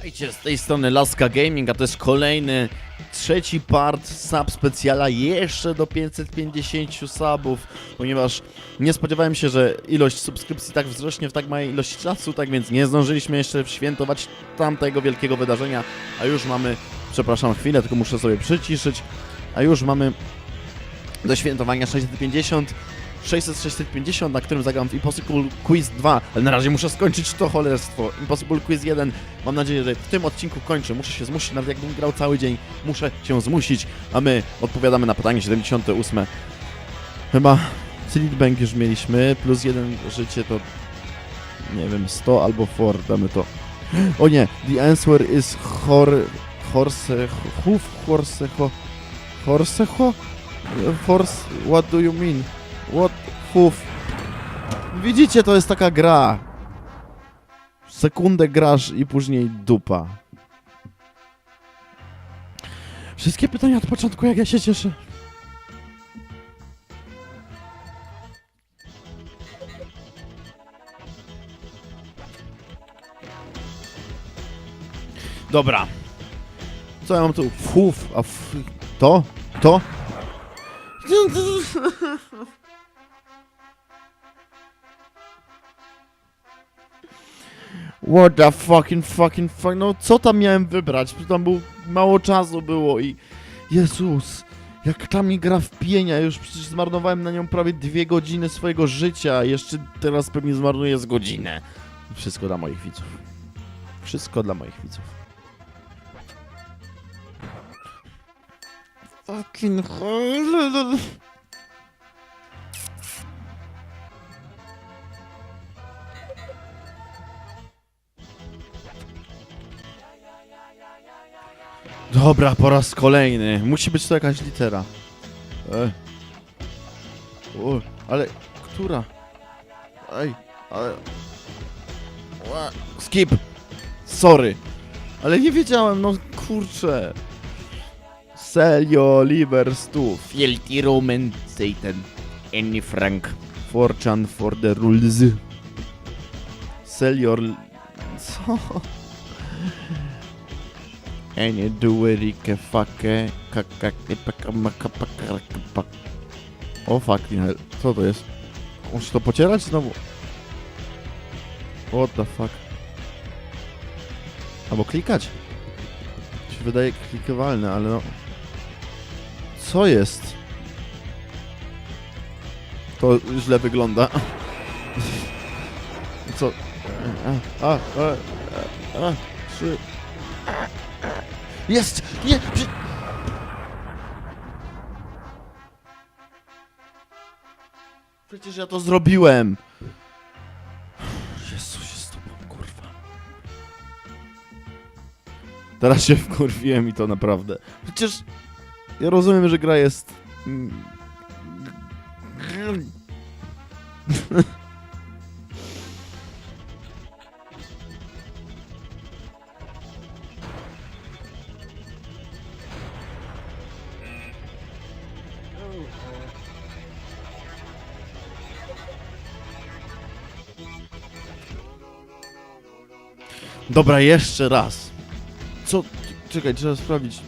Witajcie z tej strony Laska Gaming, a to jest kolejny, trzeci part sub specjala jeszcze do 550 subów, ponieważ nie spodziewałem się, że ilość subskrypcji tak wzrośnie w tak małej ilości czasu, tak więc nie zdążyliśmy jeszcze świętować tamtego wielkiego wydarzenia, a już mamy, przepraszam chwilę, tylko muszę sobie przyciszyć, a już mamy do świętowania 650 600 650, na którym zagram w Impossible Quiz 2, ale na razie muszę skończyć to cholerstwo. Impossible Quiz 1, mam nadzieję, że w tym odcinku kończę. Muszę się zmusić, nawet jakbym grał cały dzień, muszę się zmusić, a my odpowiadamy na pytanie 78. Chyba Cylit Bank już mieliśmy, plus jeden życie to nie wiem, 100 albo 4, damy to. O nie, the answer is hor... horse... hoof, horse... ho... horse... ho... Horse... what do you mean? What hoof? Widzicie, to jest taka gra. Sekundę grasz i później dupa. Wszystkie pytania od początku, jak ja się cieszę. Dobra. Co ja mam tu? Fuf, a f... To? To? What the fucking fucking fuck, no co tam miałem wybrać? Przecież tam był, mało czasu było i... Jezus, jak ta mi gra w pienia, już przecież zmarnowałem na nią prawie dwie godziny swojego życia, jeszcze teraz pewnie zmarnuję z godzinę. Wszystko dla moich widzów. Wszystko dla moich widzów. Fucking hell. Dobra, po raz kolejny. Musi być to jakaś litera. E. O, ale która? Ej, ale... Ła, Skip! Sorry. Ale nie wiedziałem, no kurczę. Sell your livers to filthy Roman Satan. Any Frank. Fortune for the rules. Sell your... Co? Any duerike fake kakake pakamaka pakaraka O fuck, nie, co to jest? Muszę to pocierać znowu? What the fuck? Albo klikać? Się wydaje klikowalne, ale no... Co jest? To źle wygląda. Co? A, a, a, a, a, trzy... Jest! Nie! Przy... Przecież ja to zrobiłem! Jezu, się z tobą, kurwa. Teraz się wkurwiłem i to naprawdę. Przecież ja rozumiem, że gra jest... Dobra, jeszcze raz. Co? Czekaj, trzeba sprawdzić.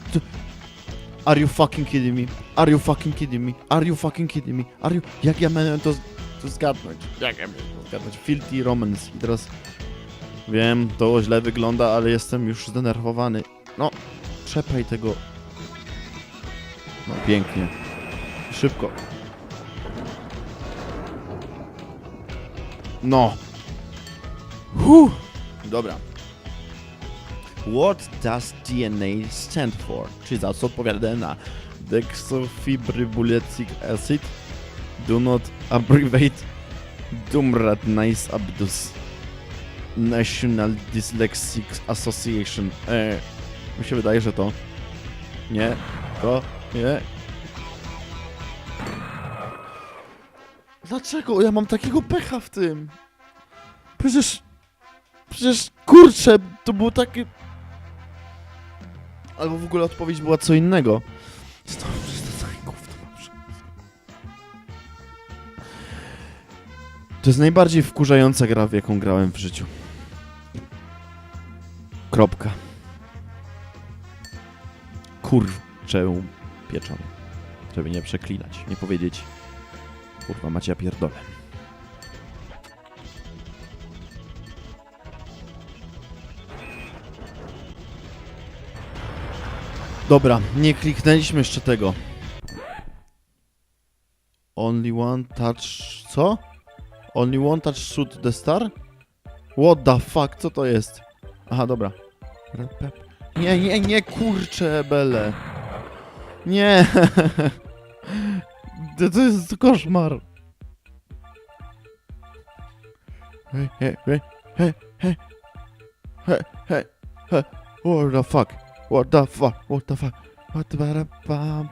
Are you fucking kidding me? Are you fucking kidding me? Are you fucking kidding me? Are you... Jak ja miałem to, to zgadnąć? Jak ja miałem to zgadnąć? Filthy Romance. I teraz... Wiem, to źle wygląda, ale jestem już zdenerwowany. No, trzepaj tego... No, pięknie. Szybko. No. Huh. Dobra. What does DNA stand for? Czyli za co odpowiada DNA? Dexofibribulicic acid? Do not abbreviate Dumrat Nice Abdus. National Dyslexic Association. E, mi się wydaje, że to. Nie. To. Nie. Dlaczego ja mam takiego pecha w tym? Przecież... Przecież, kurczę, to było takie... Albo w ogóle odpowiedź była co innego. Znowu przez to gówno To jest najbardziej wkurzająca gra, w jaką grałem w życiu. Kropka. Kurczę pieczony. Żeby nie przeklinać, nie powiedzieć kurwa macie ja pierdolę. Dobra, nie kliknęliśmy jeszcze tego. Only one touch... co? Only one touch shoot the star? What the fuck, co to jest? Aha, dobra. Nie, nie, nie, kurczę, bele. Nie. To, jest koszmar. Hej, hej, hej, hej, hej, hej, hej. What the fuck? What the fuck? What the fuck? What the fuck? Pam.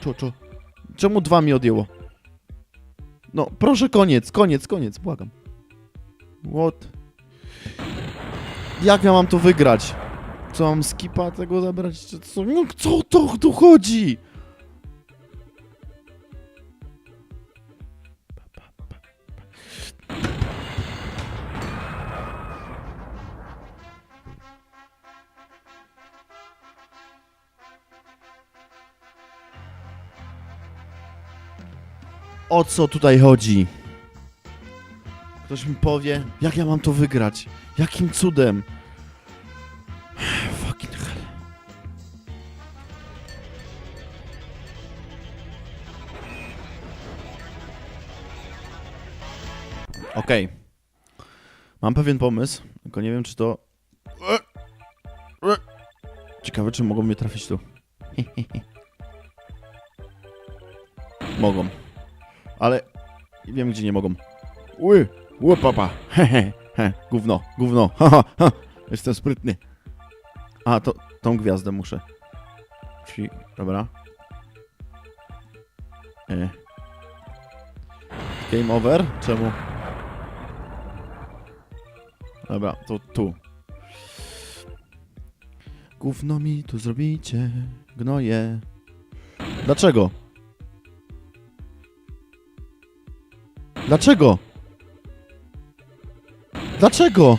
Tu. Czemu dwa mi odjęło? No, proszę, koniec, koniec, koniec, błagam. What? Jak ja mam to wygrać? Co mam skipa tego zabrać? Co? No co to tu chodzi? O co tutaj chodzi? Ktoś mi powie, jak ja mam to wygrać? Jakim cudem? Okej. Mam pewien pomysł, tylko nie wiem, czy to... Ciekawe, czy mogą mnie trafić tu. mogą. Ale wiem, gdzie nie mogą. Ły, ły papa. Hehe, he, gówno, gówno. Ha, ha. Jestem sprytny. A, to tą gwiazdę muszę. Czyli, dobra. E. Game over? Czemu? Dobra, to tu. Gówno mi tu zrobicie, gnoje. Dlaczego? Dlaczego? Dlaczego?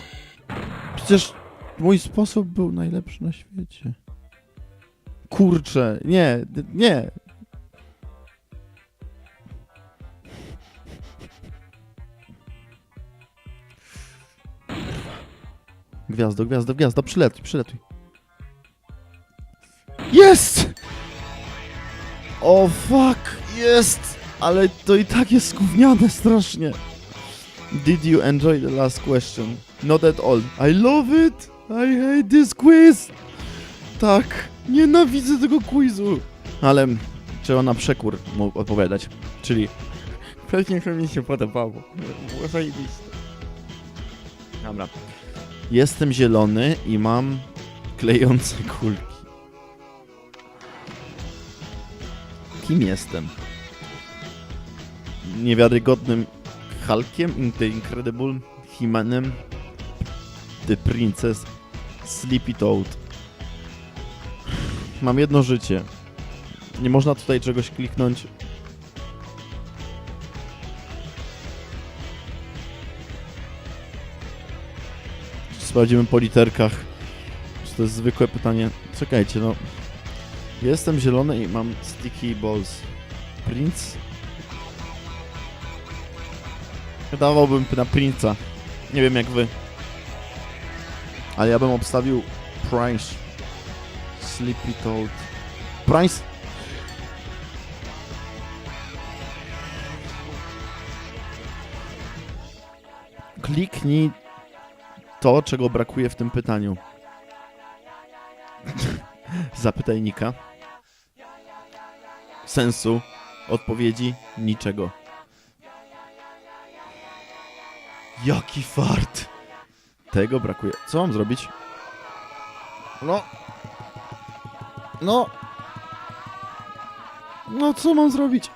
Przecież mój sposób był najlepszy na świecie. Kurczę, nie, nie. Gwiazdo, gwiazdo, gwiazdo, przyletuj, przyletuj. Jest! O fuck, jest! Ale to i tak jest gówniane strasznie. Did you enjoy the last question? Not at all. I love it! I hate this quiz! Tak, nienawidzę tego quizu. Ale trzeba na przekór mu odpowiadać. Czyli pewnie to mi się podobało. Było zajebiste. Dobra. Jestem zielony i mam klejące kulki. Kim jestem? Niewiarygodnym Hulkiem, The Incredible, He-Manem, The Princess, Sleepy Toad. Mam jedno życie. Nie można tutaj czegoś kliknąć. Sprawdzimy po literkach. Czy to jest zwykłe pytanie? Czekajcie, no. Jestem zielony i mam sticky balls. Prince? Dawałbym na Prince'a. Nie wiem jak wy. Ale ja bym obstawił Price. Sleepy Toad. Price? Kliknij to, czego brakuje w tym pytaniu. Zapytaj Nika. Sensu odpowiedzi niczego. Jaki fart! Tego brakuje. Co mam zrobić? No. No. No, co mam zrobić?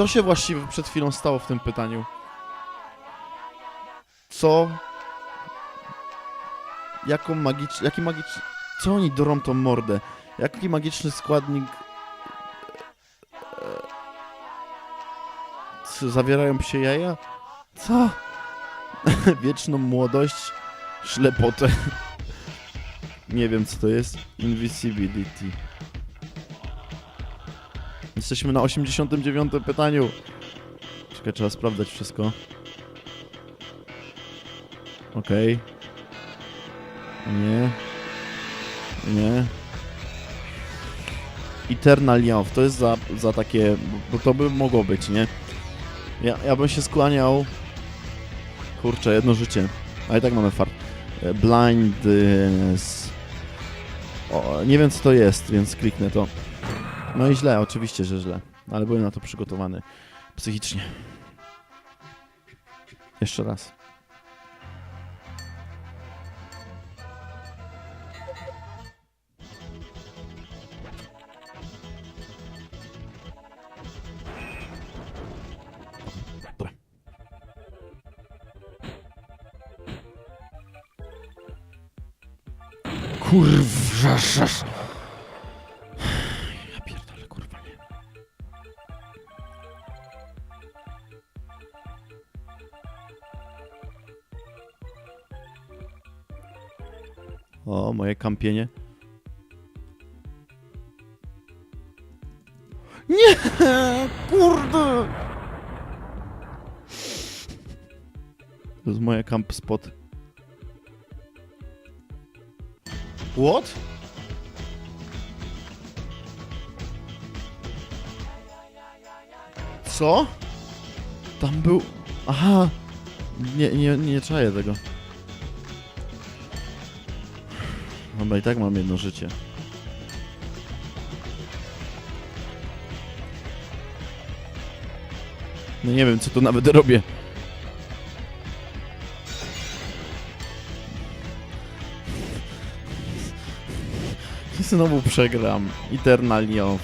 Co się właściwie przed chwilą stało w tym pytaniu? Co? Jaką magicz... Jaki magiczny... Co oni drą tą mordę? Jaki magiczny składnik... Co, zawierają psie jaja? Co? Wieczną młodość, ślepotę. Nie wiem co to jest. Invisibility. Jesteśmy na 89 pytaniu. Czekaj, trzeba sprawdzać wszystko. Okej. Nie. Nie. Eternal Love, to jest za, za takie, bo to by mogło być, nie? Ja, ja bym się skłaniał... Kurczę, jedno życie. A i tak mamy fart. E, Blindness. O, nie wiem co to jest, więc kliknę to. No i źle, oczywiście, że źle. Ale byłem na to przygotowany psychicznie. Jeszcze raz. Kurwa, szas. O, moje kampienie. Nie! Kurde! To jest moje camp spot. What? Co? Tam był... Aha! Nie, nie, nie czaję tego. Dobra, i tak mam jedno życie. No nie wiem, co tu nawet robię. Znowu przegram. Eternal Love.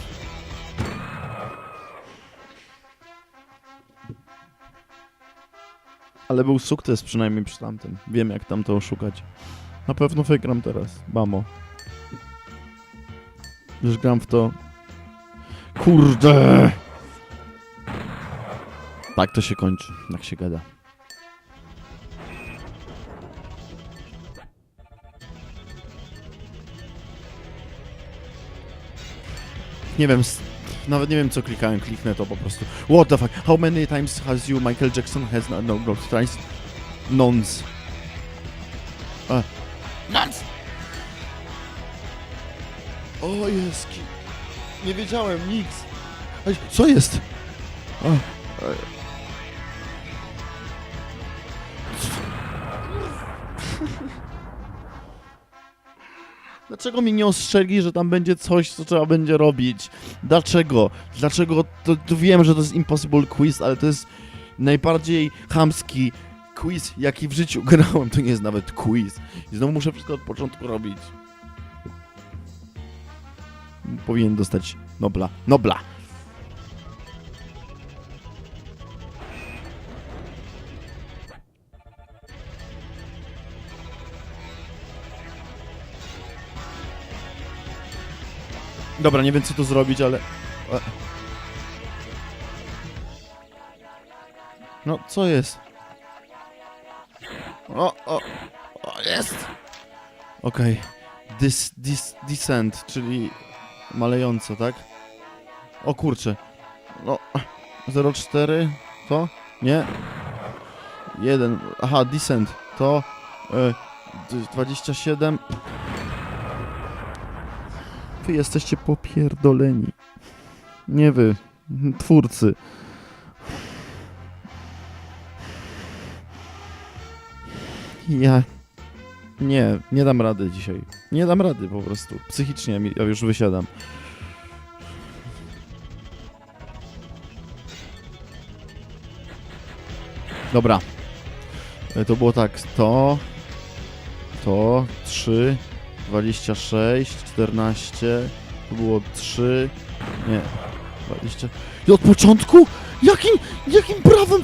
Ale był sukces przynajmniej przy tamtym. Wiem jak tam to oszukać. Na pewno wygram teraz. Bamo. Już gram w to. Kurde! Tak to się kończy, jak się gada. Nie wiem, nawet nie wiem co klikałem, kliknę to po prostu. What the fuck? How many times has you Michael Jackson has no no no twice nons. A. Nons. O jest. Nie wiedziałem nic. Co jest? Dlaczego mi nie ostrzegli, że tam będzie coś, co trzeba będzie robić? Dlaczego? Dlaczego? To, to wiem, że to jest impossible quiz, ale to jest najbardziej chamski quiz, jaki w życiu grałem. To nie jest nawet quiz. I znowu muszę wszystko od początku robić. Powinien dostać Nobla. Nobla! Dobra, nie wiem co tu zrobić, ale... No, co jest? O, o, o, jest! Okej. Dis, dis, descent, czyli malejąco, tak? O kurczę. No, 0,4 to? Nie? 1, aha, descent, to... E, d- 27... Wy jesteście popierdoleni. Nie wy, twórcy. Ja... Nie, nie dam rady dzisiaj. Nie dam rady po prostu. Psychicznie ja już wysiadam. Dobra. E, To było tak, to... To, 3, 26, 14, to było 3, nie, 20... I od początku? Jakim, jakim prawem?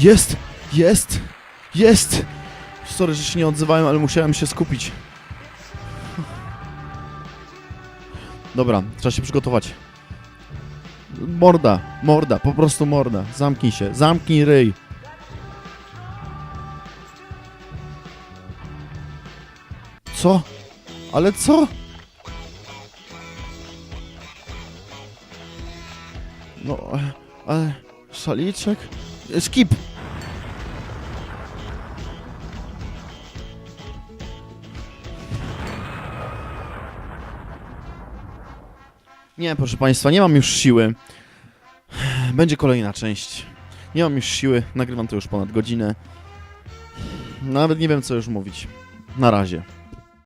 Jest! Jest! Jest! Sorry, że się nie odzywałem, ale musiałem się skupić. Dobra, trzeba się przygotować. Morda, morda, po prostu morda. Zamknij się, zamknij ryj. Co? Ale co? No, ale... Szaliczek? Skip! Nie, proszę Państwa, nie mam już siły. Będzie kolejna część. Nie mam już siły, nagrywam to już ponad godzinę. Nawet nie wiem, co już mówić. Na razie.